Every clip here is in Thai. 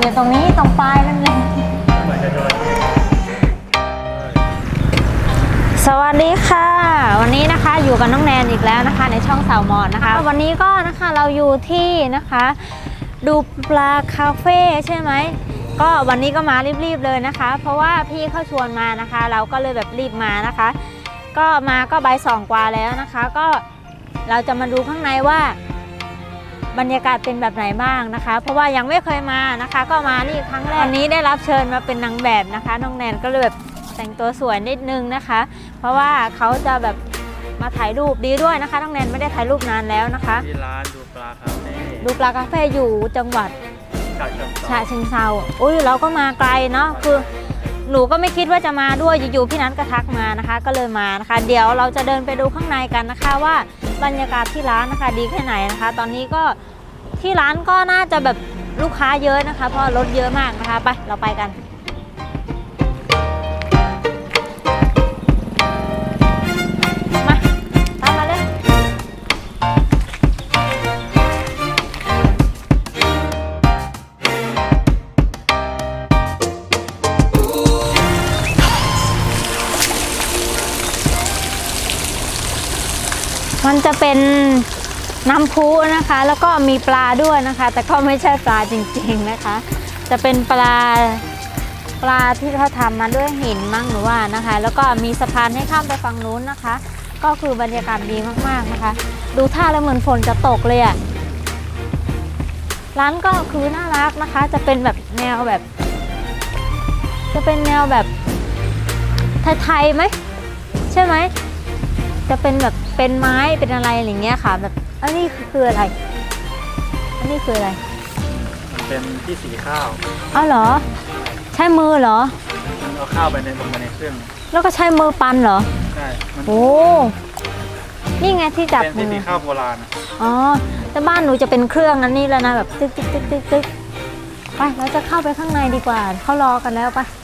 อยู่ตรงนี้ตรงปลายนั่นเลยเหมือนจะโดนสวัสดีค่ะ วันนี้นะคะอยู่กับน้องแนนอีกแล้วนะคะ ในช่องสาวมอนนะคะ วันนี้ก็นะคะเราอยู่ที่นะคะ ดูปลาคาเฟ่ใช่ไหมก็วันนี้ก็มารีบๆเลยนะคะ เพราะว่าพี่เขาชวนมานะคะ เราก็เลยแบบรีบมานะคะ ก็มาก็ใบายสองกว่าแล้วนะคะ ก็เราจะมาดูข้างในว่า บรรยากาศเป็นแบบไหนบ้างนะคะ เพราะว่ายังไม่เคยมานะคะ ก็มานี่ครั้งแรกวันนี้ได้รับเชิญมาเป็นนางแบบนะคะ น้องแนนก็เลยแบบแต่งตัวสวยนิดนึงนะคะ เพราะว่าเขาจะแบบมาถ่ายรูปดีด้วยนะคะน้องแนนไม่ได้ถ่ายรูปนานแล้วนะคะที่ร้านดูปลาคาเฟ่ดูปลาคาเฟ่อยู่จังหวัดฉะเชิงเทราฉะเชิงเซาอุ้ยเราก็มาไกลเนาะคือ หนูก็ไม่คิดว่าจะมาด้วยอยู่ๆพี่นัทก็ทักมานะคะ ก็เลยมานะคะ เดี๋ยวเราจะเดินไปดูข้างในกันนะคะว่าบรรยากาศที่ร้านนะคะดีแค่ไหนนะคะ ตอนนี้ก็ที่ร้านก็น่าจะแบบลูกค้าเยอะนะคะ เพราะรถเยอะมากนะคะ ไปเราไปกัน เป็นน้ำพุนะคะ แล้วก็มีปลาด้วยนะคะ แต่ก็ไม่ใช่ปลาจริงๆนะคะ จะเป็นปลาปลาที่เขาทำมาด้วยหินมั้งหรือว่านะคะ แล้วก็มีสะพานให้ข้ามไปฝั่งนู้นนะคะ ก็คือบรรยากาศดีมากๆนะคะ ดูท่าแล้วเหมือนฝนจะตกเลยอะ่ะร้านก็คือน่ารักนะคะ จะเป็นแบบแนวแบบ จะเป็นแนวแบบไทยๆไหมใช่ไหม จะเป็นแบบเป็นไม้เป็นอะไรอะไรเงี้ยค่ะ แบบอันนี้คือคืออะไร อันนี้คืออะไร มันเป็นที่สีข้าวอ้าวเหรอ ใช้มือเหรอ มันเอาข้าวไปในลงไปในเครื่องแล้วก็ใช้มือปันเหรอใช่มันโอ้นี่ไงที่จับเป็นมืที่อสีข้าวโบราณอะอ๋อแต่บ้านหนูจะเป็นเครื่องนั้นนี่แล้วนะแบบตึ๊กตึ๊กตึ๊กตึ๊กตึ๊กไปเราจะเข้าไปข้างในดีกว่าเขารอกันแล้วไปเ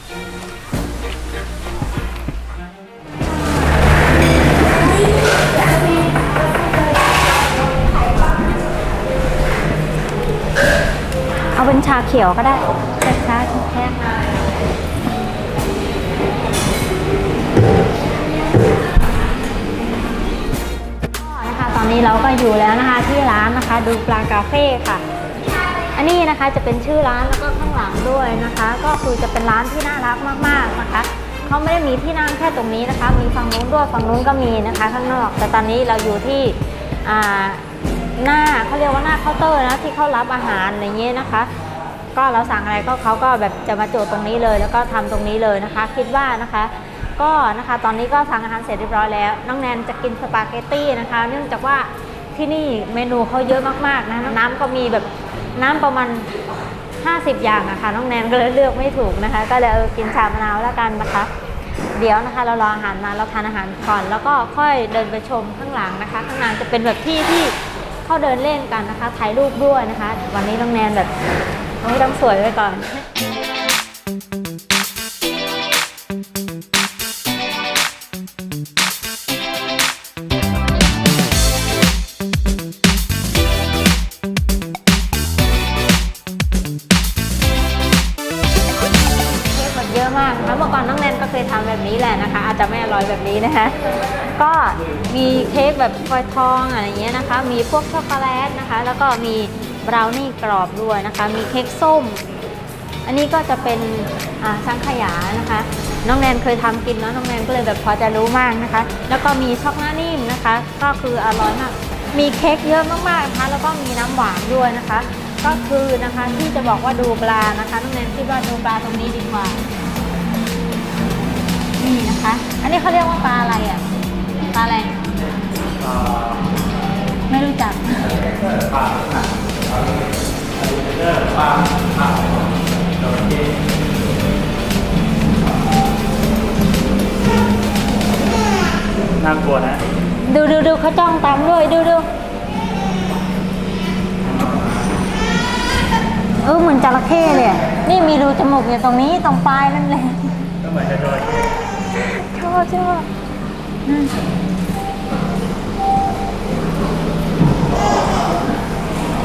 เป็นชาเขียวก็ได้แต่ชาแค่นะคะตอนนี้เราก็อยู่แล้วนะคะที่ร้านนะคะ ดูปลากาเฟ่ค่ะ อันนี้นะคะจะเป็นชื่อร้านแล้วก็ข้างหลังด้วยนะคะ ก็คือจะเป็นร้านที่น่ารักมากๆนะคะเขาไม่ได้มีที่นั่งแค่ตรงนี้นะคะ มีฝั่งนู้นด้วยฝั่งนู้นก็มีนะคะ ข้างนอก แต่ตอนนี้เราอยู่ที่หน้าเขาเรียกว่าหน้าเคาน์เตอร์นะที่เขารับอาหารอะไรเงี้ยนะคะ ก็เราสั่งอะไรก็เขาก็แบบจะมาโจทย์ตรงนี้เลย แล้วก็ทำตรงนี้เลยนะคะ คิดว่านะคะ ก็นะคะตอนนี้ก็สั่งอาหารเสร็จเรียบร้อยแล้ว น้องแนนจะกินสปาเกตตี้นะคะ เนื่องจากว่าที่นี่เมนูเขาเยอะมากๆนะน้ำก็มีแบบน้ำประมาณ50 อย่างอะค่ะน้องแนนก็เลยเลือกไม่ถูกนะคะ ก็เลยกินชามะนาวแล้วกันนะคะ เดี๋ยวนะคะ เรารออาหารมาเราทานอาหารก่อน แล้วก็ค่อยเดินไปชมข้างหลังนะคะ ข้างหลังจะเป็นแบบที่ที่เข้าเดินเล่นกันนะคะถ่ายรูปด้วยนะคะ วันนี้น้องแนนแบบ วันนี้ต้องสวยไว้ก่อนเค้กแบบเยอะมากนะเมื่อก่อนน้องแนนก็เคยทำแบบนี้แหละนะคะ อาจจะไม่อร่อยแบบนี้นะคะ ก็มีเค้กแบบฟอยทองอะไรอย่างเงี้ยนะคะ มีพวกช็อกโกแลตนะคะ แล้วก็มี บราวนี่กรอบด้วยนะคะ มีเค้กส้ม อันนี้ก็จะเป็นอ่าสังขยานะคะ น้องแนนเคยทำกินเนาะน้องแนนก็เลยแบบพอจะรู้มากนะคะ แล้วก็มีช็อกโกแลตนิ่มนะคะ ก็คืออร่อยมาก มีเค้กเยอะมากๆนะคะ แล้วก็มีน้ำหวานด้วยนะคะ ก็คือนะคะที่จะบอกว่าดูปลานะคะ น้องแนนคิดว่าดูปลาตรงนี้ดีกว่านี่นะคะ อันนี้เขาเรียกว่าปลาอะไรอะปลาอะไรไม่รู้จักปลา น่ากลัวนะดูดูดูเขาจ้องตามด้วยดูดูเออเหมือนจระเข้เลยอะนี่มีรูจมูกอยู่ตรงนี้ตรงปลายนั่นเลย ก็เหมือนจะโดน ชอบชอบอืม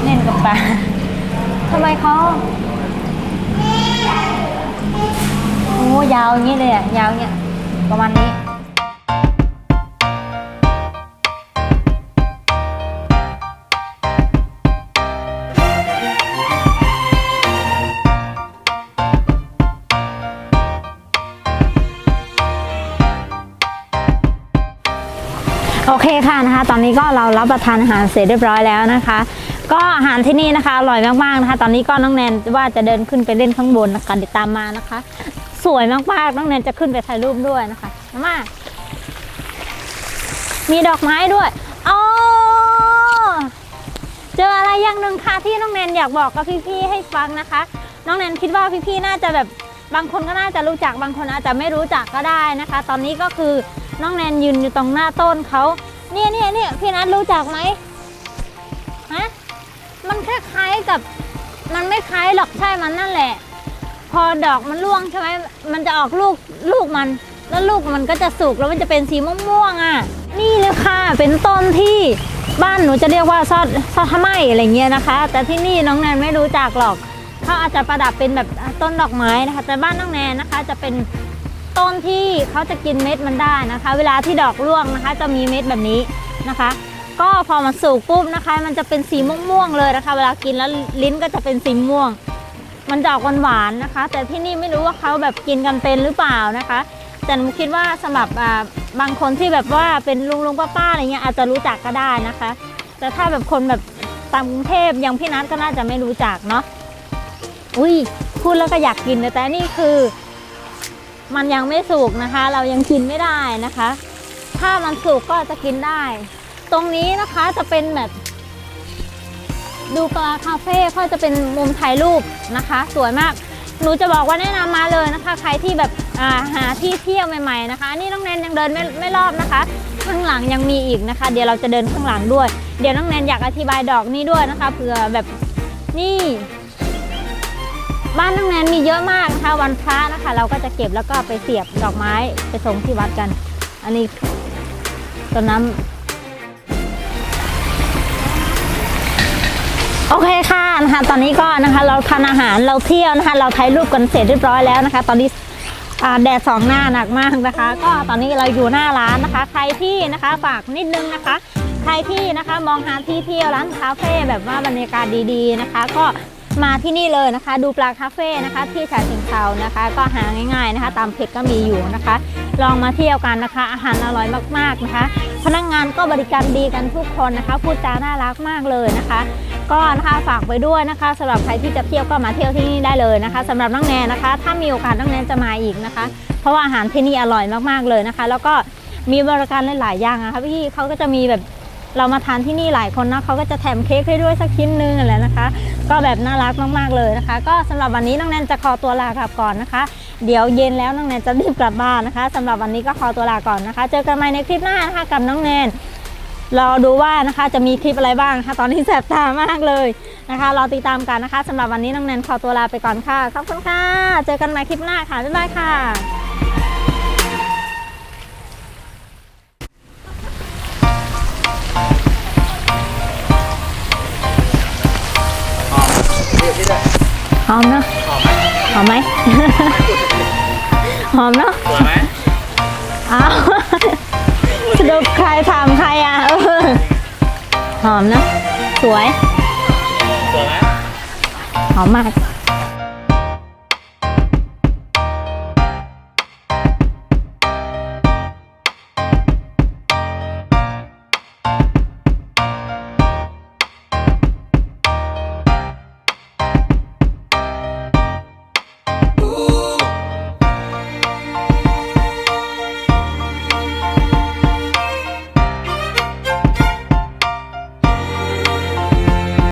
แน่นกับปะทำไมเขาโอ้ยาวอย่างนี้เลยอะ ยาวเงี้ยประมาณนี้โอเคค่ะนะคะ ตอนนี้ก็เรารับประทานอาหารเสร็จเรียบร้อยแล้วนะคะ ก็อาหารที่นี่นะคะอร่อยมากๆนะคะ ตอนนี้ก็น้องแนนว่าจะเดินขึ้นไปเล่นข้างบนนะคะเดี๋ยวตามมานะคะ สวยมากๆน้องแนนจะขึ้นไปถ่ายรูปด้วยนะคะมามีดอกไม้ด้วยอ๋อเจออะไรอย่างหนึ่งค่ะที่น้องแนนอยากบอกกับพี่ๆให้ฟังนะคะ น้องแนนคิดว่าพี่ๆน่าจะแบบบางคนก็น่าจะรู้จักบางคนอาจจะไม่รู้จักก็ได้นะคะ ตอนนี้ก็คือน้องแนนยืนอยู่ตรงหน้าต้นเขาเนี่ยเนี่ยเนี่ยพี่นัทรู้จักไหม มันคล้ายๆกับ มันไม่คล้ายหรอกใช่มันนั่นแหละ พอดอกมันร่วงใช่ไหมมันจะออกลูกลูกมัน แล้วลูกมันก็จะสุกแล้วมันจะเป็นสีม่วงๆอะ นี่เลยค่ะ เป็นต้นที่บ้านหนูจะเรียกว่าซอดซอดทำไมอะไรเงี้ยนะคะ แต่ที่นี่น้องแนนไม่รู้จักหรอกเขาอาจจะประดับเป็นแบบต้นดอกไม้นะคะ แต่บ้านน้องแนนนะคะ จะเป็นต้นที่เขาจะกินเม็ดมันได้นะคะ เวลาที่ดอกร่วงนะคะ จะมีเม็ดแบบนี้นะคะ ก็พอมันสุกปุ๊บนะคะ มันจะเป็นสีม่วงๆเลยนะคะ เวลากินแล้วลิ้นก็จะเป็นสีม่วง มันจะออกหวานๆนะคะ แต่ที่นี่ไม่รู้ว่าเขาแบบกินกันเป็นหรือเปล่านะคะ แต่หนูคิดว่าสำหรับอ่าบางคนที่แบบว่าเป็นลุงลุงป้าป้าอะไรเงี้ยอาจจะรู้จักก็ได้นะคะ แต่ถ้าแบบคนแบบตามกรุงเทพอย่างพี่นัทก็น่าจะไม่รู้จักเนาะอุ้ยพูดแล้วก็อยากกินแต่นี่คือ มันยังไม่สุกนะคะ เรายังกินไม่ได้นะคะ ถ้ามันสุกก็จะกินได้ ตรงนี้นะคะจะเป็นแบบ ดูปลาคาเฟ่ก็จะเป็นมุมถ่ายรูปนะคะ สวยมาก หนูจะบอกว่าแนะนำมาเลยนะคะ ใครที่แบบาหาที่เที่ยวใหม่ๆนะคะ นี่น้องแนนยังเดินไม่ไม่รอบนะคะ ข้างหลังยังมีอีกนะคะ เดี๋ยวเราจะเดินข้างหลังด้วย เดี๋ยวน้องแนนอยากอธิบายดอกนี้ด้วยนะคะเผื่อแบบนี่บ้านน้องแนนมีเยอะมากนะคะ วันพระนะคะ เราก็จะเก็บแล้วก็ไปเสียบดอกไม้ไปส่งที่วัดกัน อันนี้ต้นน้ำ โอเคค่ะนะคะตอนนี้ก็นะคะเราทานอาหารเราเที่ยวนะคะเราถ่ายรูปกันเสร็จเรียบร้อยแล้วนะคะ ตอนนี้แดดสองหน้าหนักมากนะคะ ก็ตอนนี้เราอยู่หน้าร้านนะคะ ใครที่นะคะฝากนิดนึงนะคะ ใครที่นะคะมองหาที่เที่ยวร้านคาเฟ่แบบว่าบรรยากาศดีๆนะคะ ก็มาที่นี่เลยนะคะ ดูปลาคาเฟ่นะคะที่ฉะเชิงเทานะคะ ก็หาง่าย ๆนะคะ ตามเพจก็มีอยู่นะคะ ลองมาเที่ยวกันนะคะ อาหารอร่อยมากๆนะคะ พนักงานก็บริการดีกันทุกคนนะคะ พูดจาน่ารักมากเลยนะคะ ก็นะคะฝากไปด้วยนะคะสำหรับใครที่จะเที่ยวก็มาเที่ยวที่นี่ได้เลยนะคะสำหรับน้องแนนนะคะ ถ้ามีโอกาสน้องแนนจะมาอีกนะคะ เพราะว่าอาหารที่นี่อร่อยมากๆเลยนะคะ แล้วก็มีบริการหลายๆอย่างนะคะพี่เขาก็จะมีแบบเรามาทานที่นี่หลายคนนะเขาก็จะแถมเค้กให้ด้วยสักชิ้นนึงอะไรนะคะ ก็แบบน่ารักมากๆเลยนะคะ ก็สำหรับวันนี้น้องแนนจะขอตัวลากลับก่อนนะคะ เดี๋ยวเย็นแล้วน้องแนนจะรีบกลับบ้านนะคะสำหรับวันนี้ก็ขอตัวลาก่อนนะคะ เจอกันใหม่ในคลิปหน้านะคะกับน้องแนน รอดูว่านะคะจะมีคลิปอะไรบ้างนะคะตอนนี้แสบตามากเลยนะคะรอติดตามกันนะคะสำหรับวันนี้น้องแนนขอตัวลาไปก่อนค่ะขอบคุณค่ะ เจอกันใหม่คลิปหน้าค่ะบ๊ายบายค่ะหอมเรียกที่ได้หอมเนาะหอมไหมหอมไหมหอมเนาะสวยไหมอ้าว สรุปใครถามใครอะเออหอมเนาะสวย สวยไหมหอมมาก